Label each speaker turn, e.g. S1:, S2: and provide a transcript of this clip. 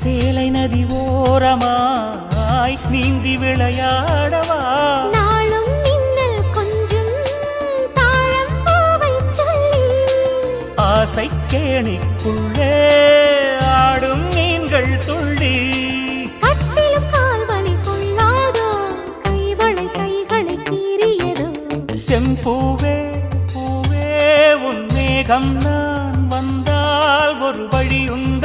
S1: சேலை நதி ஓரமாய் நீந்தி விளையாடவா?
S2: நாளும் மின்னல் கொஞ்சும்
S1: ஆசை கேணிக்குள்ளே ஆடும் மீன்கள் துள்ளி. செம்பூவே பூவே உன் மேகம் நான் வந்தால் ஒரு வழி உண்டோ.